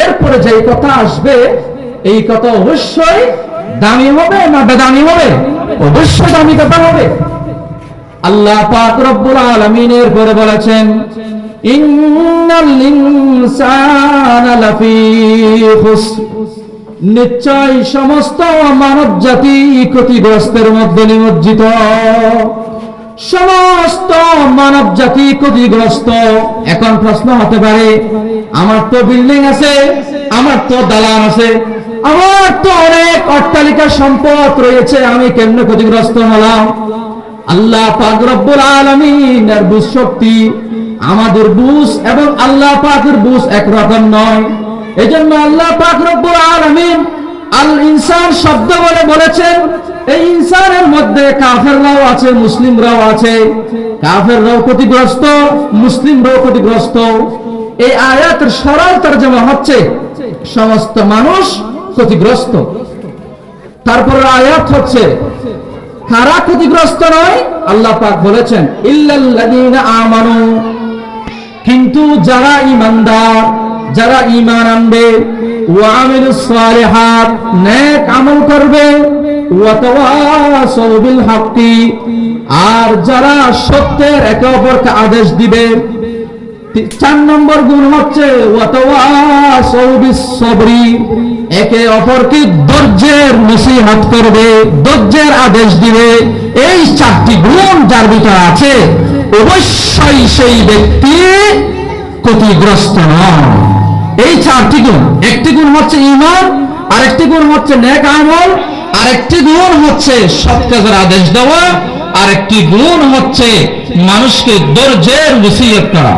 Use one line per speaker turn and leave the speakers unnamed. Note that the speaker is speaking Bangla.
এরপরে যে কথা আসবে, এই কথা অবশ্যই দামি হবে না বেদামি হবে? অবশ্যই দামি কথা হবে। আল্লাহ পাক রব্বুল আলামিনের পরে বলেছেন নিশ্চয় সমস্ত মানব জাতি ক্ষতিগ্রস্তের মধ্যে নিমজ্জিত। সমস্ত মানব জাতি ক্ষতিগ্রস্ত। এখন প্রশ্ন হতে পারে, আমার তো বিল্ডিং আছে, আমার তো দালান আছে, আমার তো অনেক অট্টালিকা সম্পদ রয়েছে, আমি কেমনে ক্ষতিগ্রস্ত হলাম? আল্লাহ পাক রব্বুল আলামিনের বুঝ শক্তি আমাদের বুঝ এবং আল্লাহ পাকের বুঝ একরকম নয়। এই জন্য আল্লাহ পাক রব্বুল আলামিন আল ইনসান শব্দ বলে বলেছেন, এই মধ্যে কাফেররাও আছে, মুসলিমরাও আছে। কাফেররাও ক্ষতিগ্রস্ত, মুসলিমরাও ক্ষতিগ্রস্ত। এই আয়াতের সরল তর্জমা হচ্ছে, সমস্ত মানুষ ক্ষতিগ্রস্ত। তারপর আয়াত হচ্ছে, কারা ক্ষতিগ্রস্ত নয়? আল্লাহ পাক বলেছেন, ইল্লাল্লাযীনা আমানু। কিন্তু যারা ইমানদার যারা ঈমান আনবে, ওয়া আমিলুস সালিহাত, নেক আমল করবে আর যারা সত্যের একে অপরকে আদেশ দিবে চার নম্বর গুণ হচ্ছে একে অপরকে ধৈর্যের নসিহত করবে ধৈর্যের আদেশ দিবে। এই চারটি গুণ যার ভিতরে আছে, অবশ্যই সেই ব্যক্তি ক্ষতিগ্রস্ত নয় এই চারটি গুণ, একটি গুণ হচ্ছে ইমান আরেকটি গুণ হচ্ছে নেক আমল আরেকটি গুণ হচ্ছে সৎ কাজের আদেশ দেওয়া আরেকটি গুণ হচ্ছে মানুষকে ধৈর্যের বসিয়ে করা।